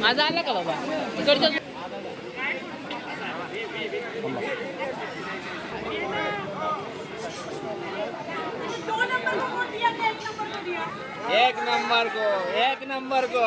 माझा आला का बाबा? इकडचं एक नंबर को एक नंबर को।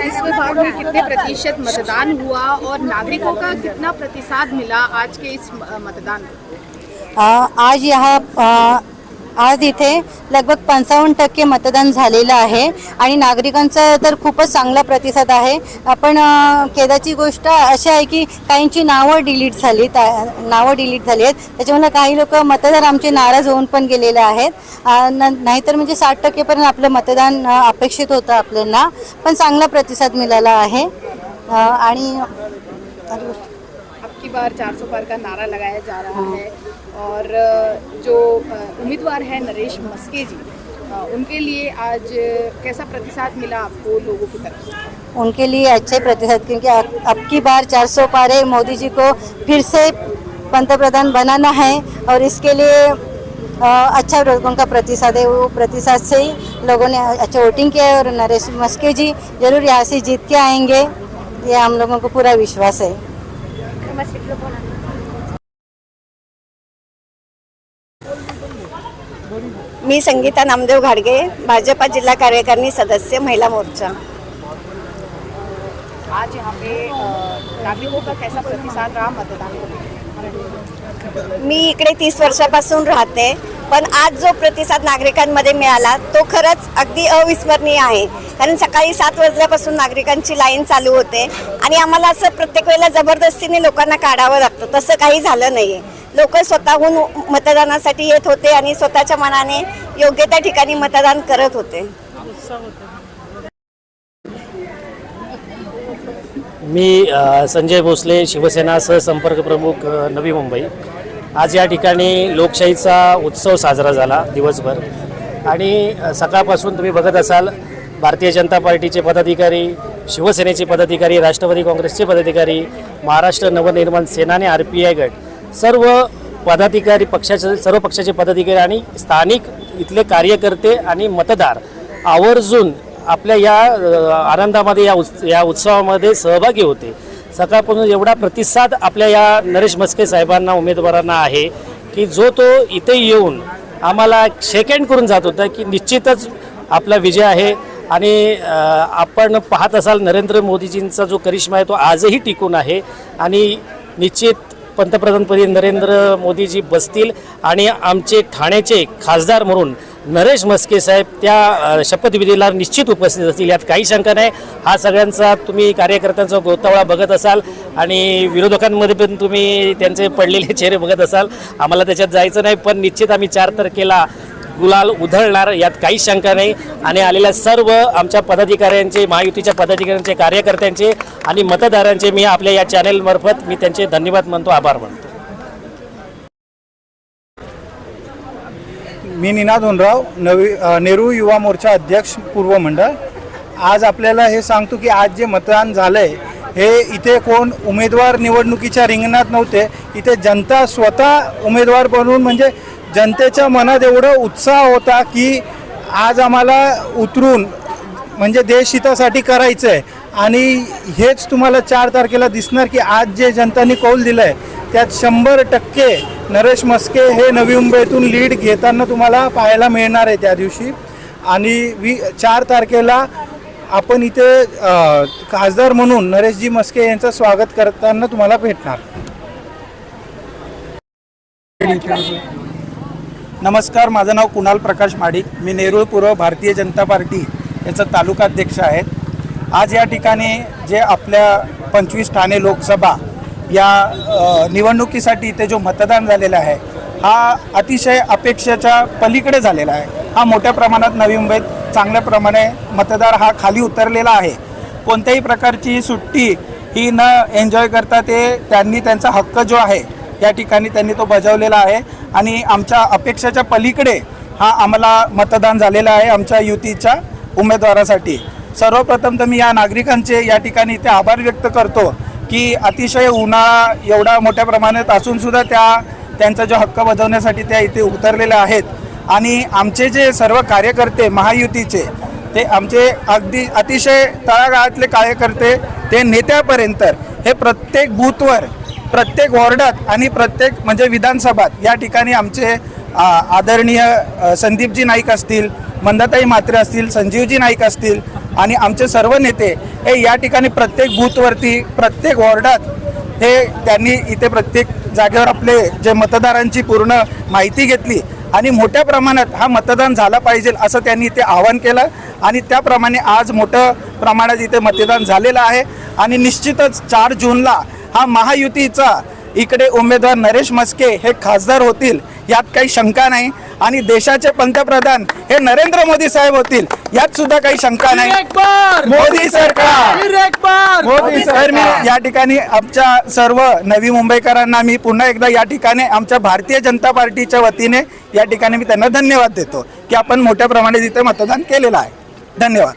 इस भाग में कितने प्रतिशत मतदान हुआ और नागरिकों का कितना प्रतिसाद मिला आज के इस मतदान में आज यहाँ आज इथे लगभग पंचावन्न टक्के मतदान झालेलं आहे आणि नागरिकांचा तर खूपच चांगला प्रतिसाद आहे. आपण आ, खेदाची गोष्ट अशी आहे की काहींची नावं डिलीट झाली नावं डिलीट झाली आहेत. त्याच्यामुळे काही लोक मतदार आमचे नाराज होऊन पण गेलेले आहेत. नाहीतर म्हणजे साठ टक्केपर्यंत आपलं मतदान अपेक्षित होतं आपल्याला. पण चांगला प्रतिसाद मिळाला आहे. आणि बार 400 पार का नारा लगाया जा रहा है. और जो उम्मीदवार है नरेश मस्के जी। उनके लिए आज कैसा प्रतिसाद मिला आपको लोगों की तरफ़ से? उनके लिए अच्छे प्रतिशत क्योंकि अब की बार 400 पारे मोदी जी को फिर से पंतप्रधान बनाना है और इसके लिए अच्छा उनका प्रतिसाद है। वो प्रतिसाद से ही लोगों ने अच्छा वोटिंग किया है और नरेश मस्के जी ज़रूर यहाँ से जीत के आएँगे। ये हम लोगों को पूरा विश्वास है। मी संगीता नामदेव घाडगे भाजपा जिल्हा कार्यकारिणी सदस्य महिला मोर्चा. आज यहाँ पे नागरिकों का कैसा प्रतिसाद रहा मतदान? मी इकडे तीस वर्षापासून राहते पण आज जो प्रतिसाद नागरिकांमध्ये मिळाला तो खरंच अगदी अविस्मरणीय आहे. कारण सकाळी सात वाजल्यापासून नागरिकांची लाईन चालू होते आणि आम्हाला असं प्रत्येक वेळेला जबरदस्तीने लोकांना काढावं लागतं तसं काही झालं नाही लोक स्वतःहून मतदानासाठी येत होते आणि स्वतःच्या मनाने योग्य त्या ठिकाणी मतदान करत होते. मी संजय भोसले शिवसेना सहसंपर्क प्रमुख नवी मुंबई. आज या ठिकाणी लोकशाहीचा उत्सव साजरा झाला दिवसभर. आणि सकाळपासून तुम्ही बघत असाल भारतीय जनता पार्टीचे पदाधिकारी शिवसेनेचे पदाधिकारी राष्ट्रवादी काँग्रेसचे पदाधिकारी महाराष्ट्र नवनिर्माण सेनाने आर पी आय गट सर्व पदाधिकारी पक्षाचे सर्व पक्षाचे पदाधिकारी आणि स्थानिक इथले कार्यकर्ते आणि मतदार आवर्जून आपल्या या आनंदामध्ये या उत्स या उत्सवामध्ये सहभागी होते. सकाळपासून एवढा प्रतिसाद आपल्या या नरेश मस्के साहेबांना उमेदवारांना आहे की जो तो इथे येऊन आम्हाला शेकेंड करून जात होता की निश्चितच आपला विजय आहे आणि आपण पाहत असाल नरेंद्र मोदीजींचा जो करिश्मा आहे तो आजही टिकून आहे आणि निश्चित पंतप्रधानपदी नरेंद्र मोदीजी बसतील आणि आमचे ठाण्याचे खासदार म्हणून नरेश मस्के साहेब त्या शपथविधीला निश्चित उपस्थित असतील यात काही शंका नाही. हा सगळ्यांचा तुम्ही कार्यकर्त्यांचा गोतावळा बघत असाल आणि विरोधकांमध्ये पण तुम्ही त्यांचे पडलेले चेहरे बघत असाल. आम्हाला त्याच्यात जायचं नाही पण निश्चित आम्ही चार तारखेला गुलाल उधळणार यात काही शंका नाही. आणि आलेल्या सर्व आमच्या पदाधिकाऱ्यांचे महायुतीच्या पदाधिकाऱ्यांचे कार्यकर्त्यांचे आणि मतदारांचे मी आपल्या या चॅनेलमार्फत मी त्यांचे धन्यवाद म्हणतो आभार मानतो. मी निनाद होनराव नवी नेहरू युवा मोर्चा अध्यक्ष पूर्व मंडळ. आज आपल्याला हे सांगतो की आज जे मतदान झालं आहे हे इथे कोण उमेदवार निवडणुकीच्या रिंगणात नव्हते इथे जनता स्वतः उमेदवार बनवून म्हणजे जनतेच्या मनात एवढं उत्साह होता की आज आम्हाला उतरून म्हणजे देशहितासाठी करायचं आहे आणि हेच तुम्हाला चार तारखेला दिसणार की आज जे जनतांनी कौल दिलं आहे त्यात शंभर टक्के नरेश मस्के हे नवी मुंबईतून लीड घेताना तुम्हाला पाहायला मिळणार आहे त्या दिवशी. आणि वी चार तारखेला आपण इथे खासदार म्हणून नरेशजी मस्के यांचं स्वागत करताना तुम्हाला भेटणार. नमस्कार माझं नाव कुणाल प्रकाश माडिक. मी नेरूळ पूर्व भारतीय जनता पार्टी याचा तालुकाध्यक्ष आहे आज या ठिकाणी जे आपल्या पंचवीस ठाणे लोकसभा या निवडणुकीसाठी इथे जो मतदान झालेला आहे हा अतिशय अपेक्षेच्या पलीकडे झालेला आहे. हा मोठ्या प्रमाणात नवी मुंबईत चांगल्या प्रमाणे मतदार हा खाली उतरलेला आहे. कोणत्याही प्रकारची सुट्टी ही न एन्जॉय करता ते त्यांनी त्यांचा हक्क जो आहे या ठिकाणी त्यांनी तो बजावलेला आहे. आणि आमच्या अपेक्षेच्या पलीकडे हा आम्हाला मतदान झालेलं आहे आमच्या युतीच्या उमेदवारासाठी. सर्वप्रथम तर मी या नागरिकांचे या ठिकाणी इथे आभार व्यक्त करतो की अतिशय उन्हाळा एवढा मोठ्या प्रमाणात असूनसुद्धा त्या त्यांचा जो हक्क बजावण्यासाठी त्या इथे उतरलेल्या आहेत. आणि आमचे जे सर्व कार्यकर्ते महायुतीचे ते आमचे अगदी अतिशय तळागाळातले कार्यकर्ते ते नेत्यापर्यंत हे प्रत्येक बूथवर प्रत्येक वॉर्डात आणि प्रत्येक म्हणजे विधानसभात या ठिकाणी आमचे आदरणीय संदीपजी नाईक असतील मंदाताई मात्रे असतील संजीवजी नाईक असतील आणि आमचे सर्व नेते हे या ठिकाणी प्रत्येक बूथवरती प्रत्येक वॉर्डात हे त्यांनी इथे प्रत्येक जागेवर आपले जे मतदारांची पूर्ण माहिती घेतली आणि मोठ्या प्रमाणात हा मतदान झाला पाहिजे असं त्यांनी इथे आवाहन केलं आणि त्याप्रमाणे आज मोठं प्रमाणात इथे मतदान झालेलं आहे. आणि निश्चितच चार जूनला हा महायुतीचा इकडे उमेदवार नरेश मस्के हे खासदार होतील यात काही शंका नाही. आणि देशाचे पंतप्रधान हे नरेंद्र मोदी साहेब होतील यात सुद्धा काही शंका नाही. मोदी सरकार! मोदी सर मी या ठिकाणी आमच्या सर्व नवी मुंबईकरांना मी पुन्हा एकदा या ठिकाणी आमच्या भारतीय जनता पार्टीच्या वतीने या ठिकाणी मी त्यांना धन्यवाद देतो की आपण मोठ्या प्रमाणात इथे मतदान केलेलं आहे. धन्यवाद.